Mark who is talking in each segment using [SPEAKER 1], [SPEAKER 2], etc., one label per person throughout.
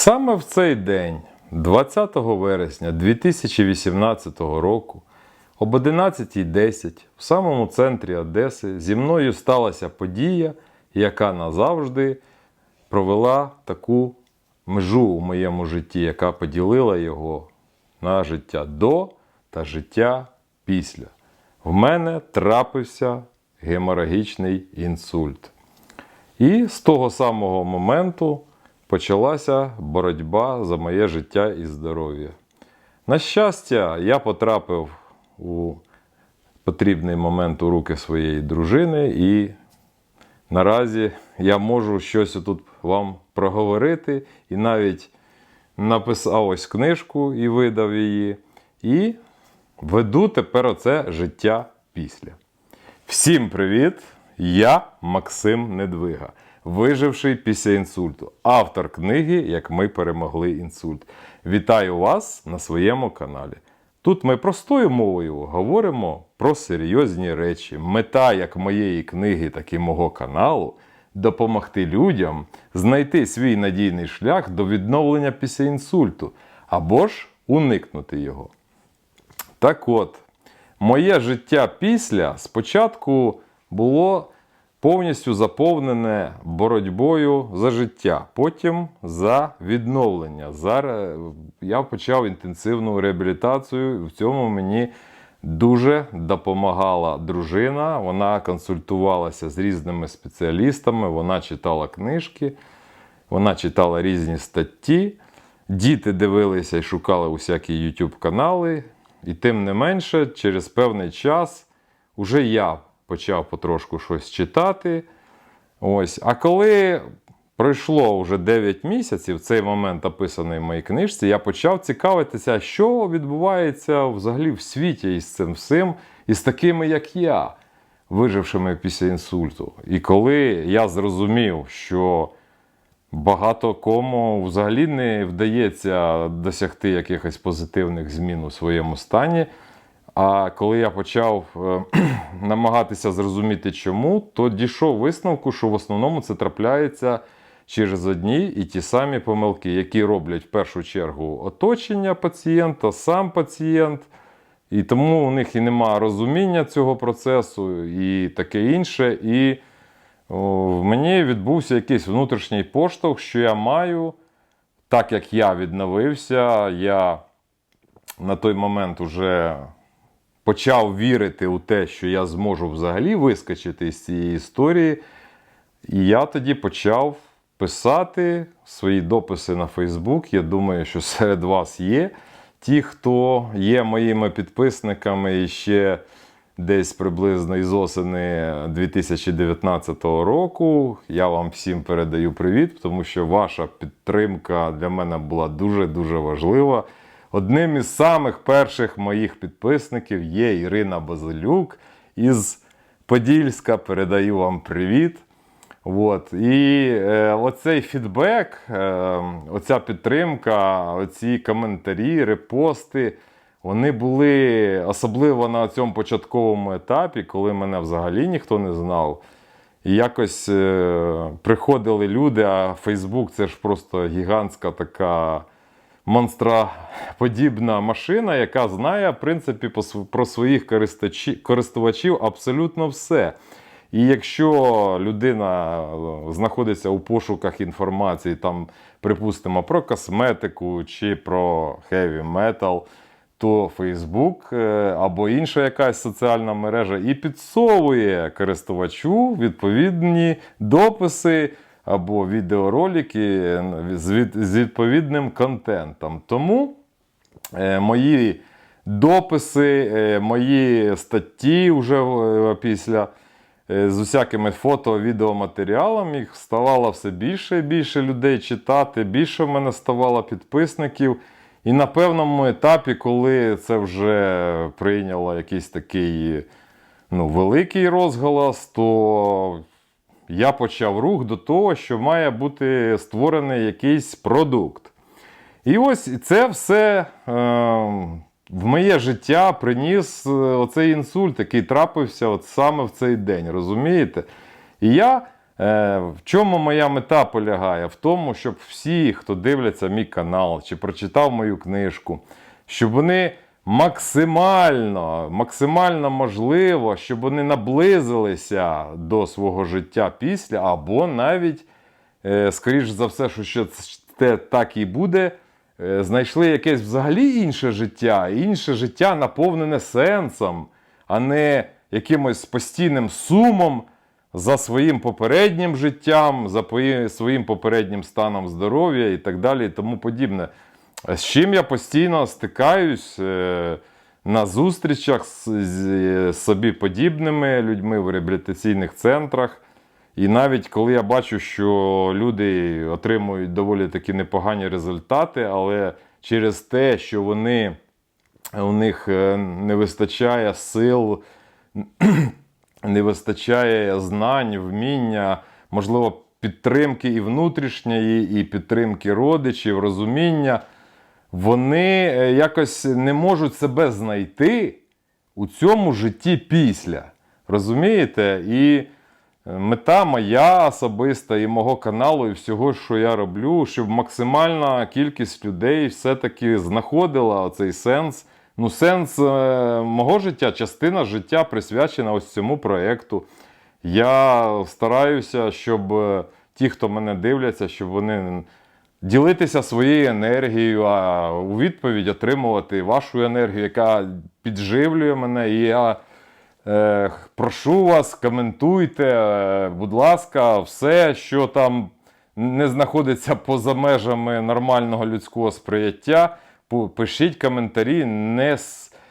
[SPEAKER 1] Саме в цей день, 20 вересня 2018 року, об 11.10 в самому центрі Одеси зі мною сталася подія, яка назавжди провела таку межу у моєму житті, яка поділила його на життя до та життя після. В мене трапився геморагічний інсульт. І з того самого моменту почалася боротьба за моє життя і здоров'я. На щастя, я потрапив у потрібний момент у руки своєї дружини, і наразі я можу щось тут вам проговорити, і навіть написав ось книжку і видав її. І веду тепер оце життя після. Всім привіт! Я Максим Недвига, виживший після інсульту, автор книги Як ми перемогли інсульт. Вітаю вас на своєму каналі. Тут ми простою мовою говоримо про серйозні речі. Мета як моєї книги, так і мого каналу допомогти людям знайти свій надійний шлях до відновлення після інсульту або ж уникнути його. Так от, моє життя після спочатку було повністю заповнене боротьбою за життя, потім за відновлення. Зараз я почав інтенсивну реабілітацію. В цьому мені дуже допомагала дружина. Вона консультувалася з різними спеціалістами, вона читала книжки, вона читала різні статті. Діти дивилися і шукали усякі YouTube канали. І тим не менше, через певний час уже я почав потрошку щось читати. Ось. А коли пройшло вже 9 місяців, цей момент описаний в моїй книжці, я почав цікавитися, що відбувається взагалі в світі із цим всім, із такими, як я, вижившими після інсульту. І коли я зрозумів, що багато кому взагалі не вдається досягти якихось позитивних змін у своєму стані. А коли я почав е, намагатися зрозуміти, чому, то дійшов висновку, що в основному це трапляється через одні і ті самі помилки, які роблять в першу чергу оточення пацієнта, сам пацієнт. І тому у них і немає розуміння цього процесу, і таке інше. І в мені відбувся якийсь внутрішній поштовх, що я маю, так як я відновився, я на той момент уже почав вірити у те, що я зможу взагалі вискочити з цієї історії. І я тоді почав писати свої дописи на Фейсбук. Я думаю, що серед вас є ті, хто є моїми підписниками і ще десь приблизно із осени 2019 року. Я вам всім передаю привіт, тому що ваша підтримка для мене була дуже-дуже важлива. Одним із самих перших моїх підписників є Ірина Базилюк із Подільська. Передаю вам привіт. От. І е, оцей фідбек, е, оця підтримка, оці коментарі, репости, вони були особливо на цьому початковому етапі, коли мене взагалі ніхто не знав. І якось е, приходили люди, а Фейсбук це ж просто гігантська така монстроподібна машина, яка знає, в принципі, про своїх користувачів абсолютно все. І якщо людина е, знаходиться у пошуках інформації, там, припустимо, про косметику чи про heavy metal, то Facebook е, або інша якась соціальна мережа і підсовує користувачу відповідні дописи або відеоролики з, від, з відповідним контентом. Тому е, мої дописи, е, мої статті вже е, після з усякими фото, відеоматеріалами їх ставало все більше і більше людей читати, більше в мене ставало підписників. І на певному етапі, коли це вже прийняло якийсь такий ну, великий розголос, то я почав рух до того, що має бути створений якийсь продукт. І ось це все е, в моє життя приніс е, оцей інсульт, який трапився от саме в цей день, розумієте? І я Е, в чому моя мета полягає? В тому, щоб всі, хто дивляться мій канал чи прочитав мою книжку, щоб вони максимально, максимально можливо, щоб вони наблизилися до свого життя після, або навіть, е, скоріш за все, що це так і буде. е, Знайшли якесь взагалі інше життя, інше життя наповнене сенсом, а не якимось постійним сумом за своїм попереднім життям, за своїм попереднім станом здоров'я і так далі, і тому подібне. З чим я постійно стикаюсь е, на зустрічах з, собі подібними людьми в реабілітаційних центрах. І навіть коли я бачу, що люди отримують доволі такі непогані результати, але через те, що вони, у них е, не вистачає сил, не вистачає знань, вміння, можливо, підтримки і внутрішньої, і підтримки родичів, розуміння, вони е, якось не можуть себе знайти у цьому житті після. Розумієте? І е, мета моя особиста і мого каналу, і всього, що я роблю, щоб максимальна кількість людей все-таки знаходила цей сенс. Ну, сенс е, мого життя, частина життя присвячена ось цьому проєкту. Я стараюся, щоб ті, хто мене дивляться, щоб вони ділитися своєю енергією, а у відповідь отримувати вашу енергію, яка підживлює мене. І я е, прошу вас, коментуйте, е, будь ласка, все, що там не знаходиться поза межами нормального людського сприяття. Пишіть коментарі, не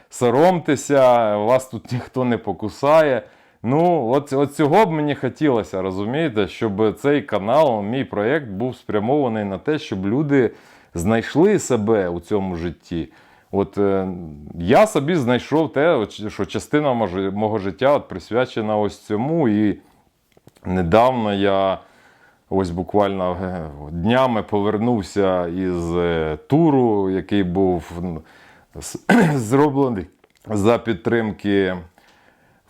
[SPEAKER 1] соромтеся, вас тут ніхто не покусає. Ну, от, от цього б мені хотілося, розумієте, щоб цей канал, мій проєкт був спрямований на те, щоб люди знайшли себе у цьому житті. От е, я собі знайшов те, що частина мого, життя от, присвячена ось цьому. І недавно я ось буквально е, днями повернувся із е, туру, який був зроблений за підтримки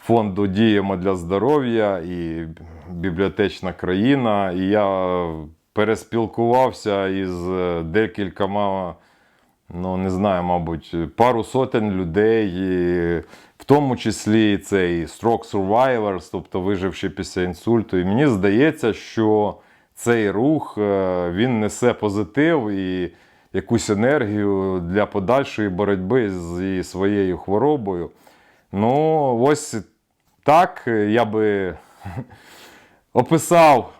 [SPEAKER 1] фонду Діємо для здоров'я і бібліотечна країна. І я переспілкувався із е, декількома, ну не знаю, мабуть, пару сотень людей, і в тому числі цей Stroke Survivors, тобто виживши після інсульту. І мені здається, що цей рух е, він несе позитив і якусь енергію для подальшої боротьби зі своєю хворобою. Ну, ось так я би описав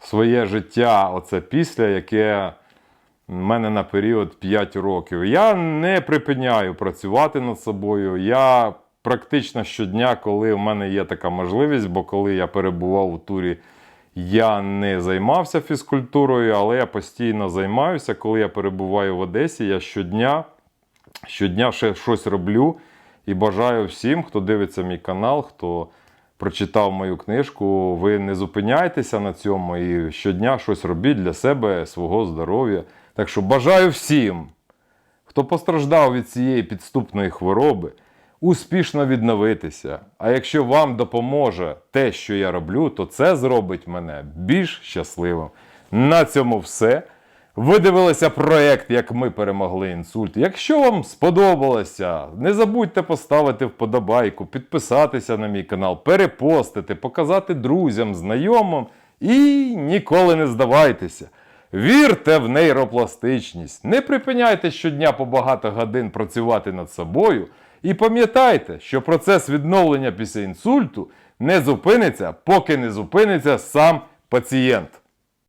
[SPEAKER 1] своє життя, оце після, яке в мене на період 5 років. Я не припиняю працювати над собою. Я практично щодня, коли в мене є така можливість, бо коли я перебував у турі, я не займався фізкультурою, але я постійно займаюся. Коли я перебуваю в Одесі, я щодня, щодня ще щось роблю. І бажаю всім, хто дивиться мій канал, хто прочитав мою книжку, ви не зупиняйтеся на цьому і щодня щось робіть для себе, свого здоров'я. Так що бажаю всім, хто постраждав від цієї підступної хвороби, успішно відновитися. А якщо вам допоможе те, що я роблю, то це зробить мене більш щасливим. На цьому все. Ви дивилися проєкт, як ми перемогли інсульт. Якщо вам сподобалося, не забудьте поставити вподобайку, підписатися на мій канал, перепостити, показати друзям, знайомим і ніколи не здавайтеся. Вірте в нейропластичність, не припиняйте щодня по багато годин працювати над собою. І пам'ятайте, що процес відновлення після інсульту не зупиниться, поки не зупиниться сам пацієнт.